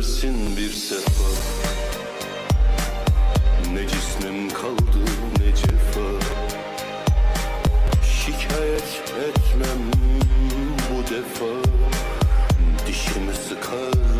versin bir sefa. Ne cismim kaldı ne cefa. Şikayet etmem bu defa. Dişimi sıkar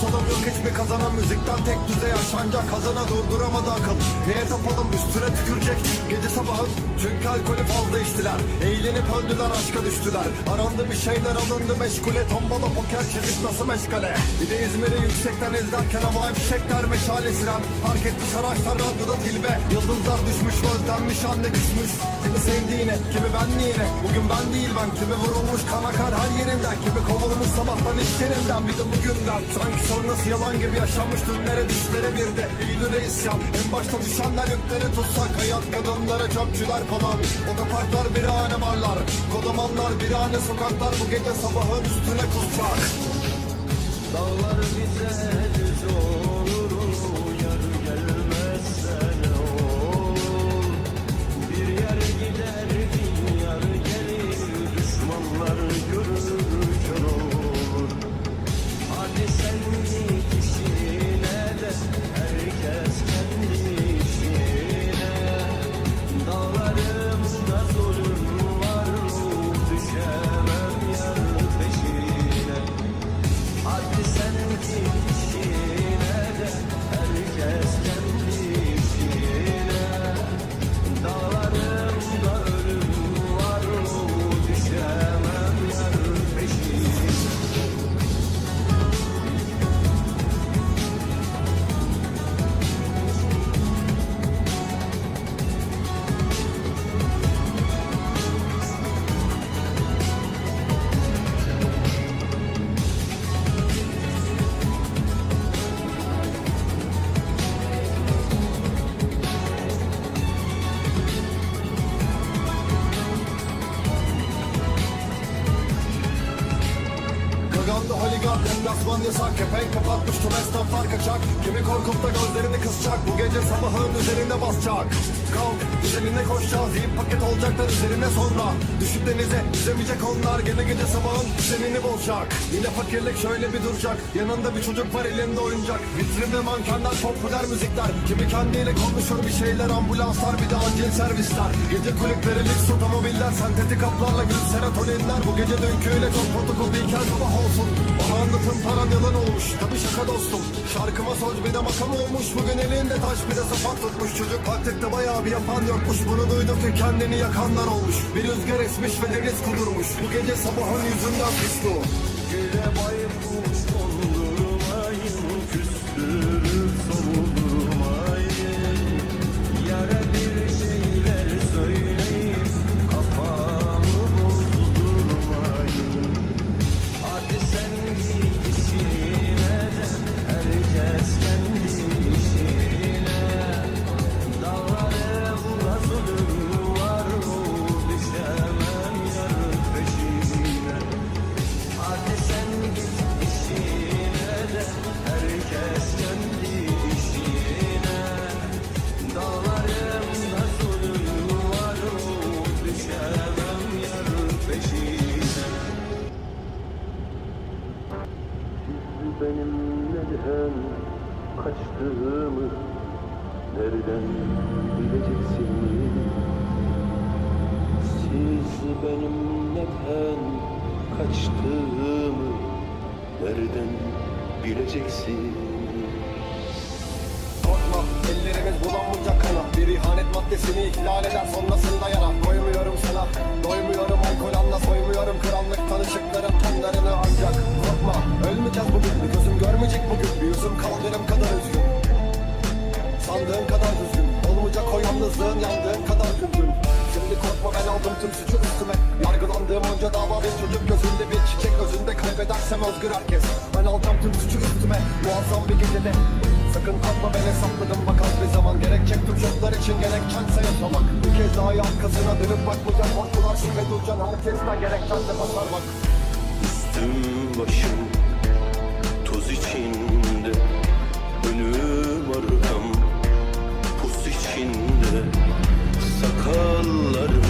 Basalım yok hiçbir kazanan müzikten tek düze yaşanacak Kazana durduramadı akıl Neye tapalım üstüne tükürecek. Gece sabahın çünkü alkolü fazla içtiler. Eğlenip öldüler aşka düştüler. Arandı bir şeyler alındı meşgule. Tombala poker çizik nasıl meşgale? Bir de İzmir'i yüksekten izlerken havai fişekler meşale siren. Fark etmiş araçlar radyoda tilbe Yıldızlar düşmüş gözlenmiş anne küsmüş. Kimi sevdiğine kimi benliğine. Bugün ben değil ben. Kimi vurulmuş kan akar her yerinden. Kimi kovulmuş sabahtan iş yerinden. Bir de bugünden Sanki sonrası yalan gibi yaşanmış dünlere düşlere bir de. Eylül'e isyan En başta düşenler yükleri tutsak Hayat kadınlara çöpçüler falan. Otoparklar birahane barlar Kodamanlar birahane sokaklar Bu gece sabahın üstüne kusacak Dağlar bize Gaganda holigan deplasman yasak. Kepenk kapatmış tüm esnaflar kaçak Kimi korkup da gözlerini kısacak? Bu gece sabahın üzerinde basacak Kalk üzerine koşacağız Yiyip paket olacaklar üzerine sonra. Düşüp denize yüzemeyecek onlar Gene gece sabahın düzenini bozacak. Yine fakirlik şöyle bir duracak Yanında bir çocuk var elinde oyuncak. Vitrinde mankenler popüler müzikler. Kimi kendiyle konuşur bir şeyler Ambulanslar bir de acil servisler. Gece kulüpleri lüks otomobiller Sentetik haplarla gül serotoninler. Bu gece dünküyle çok fotokopiyken sabah olsun. Bana anlatın paran yalan olmuş. Tabi şaka dostum. Şarkıma söz bir de makam olmuş. Bugün elinde taş bir de sapat tutmuş. Çocuk taktikte bayağı bir yapan yokmuş Bunu duydum ki kendini yakanlar olmuş. Bir rüzgar esmiş ve deniz kudurmuş. Bu gece sabahın yüzünden pislu Güle baykuş neden kaçtığımı nereden bileceksiniz? Siz benim neden kaçtığımı nereden bileceksiniz? Korkma ellerimiz bulanmayacak kana Bir ihanet maddesini ihlal eder sonrasında yara Koymuyorum sana doymuyorum alkol anla soymuyorum Krallık tanışıkların tonlarını ancak aldım tüm suçu üstüme. Yargılandığım onca dava bir çocuk gözünde bir çiçek özünde kaybedersem özgür herkes. Ben alacağım tüm suçu üstüme muazzam bir gecede. Sakın kalkma ben hesapladım. Bak az bir zaman Gerekecek. Tüm çocuklar için gerekçense yaşamak. Bir kez daha arkasına dönüp bakmayacak Korkular şüphe duracaksın herkesten gerekçense basar bak Üstüm başım toz içinde. Önüm arkam pus içinde. Sakallarım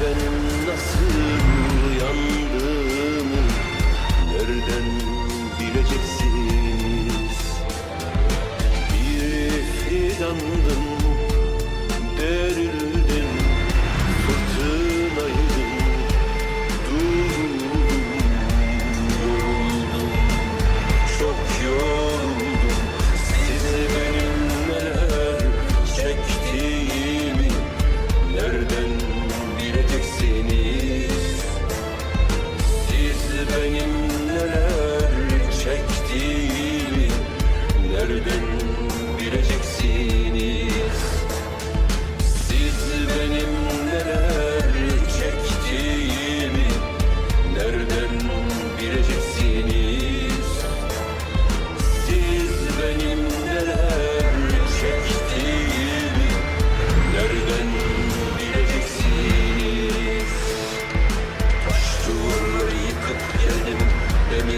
Benim nasıl yandığımı Nereden bileceksiniz? Bir fidandım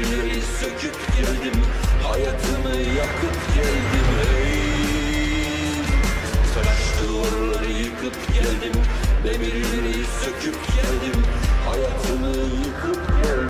Demirleri söküp geldim Hayatımı yakıp geldim. Hey Taş duvarları yıkıp geldim Demirleri söküp geldim Hayatımı yıkıp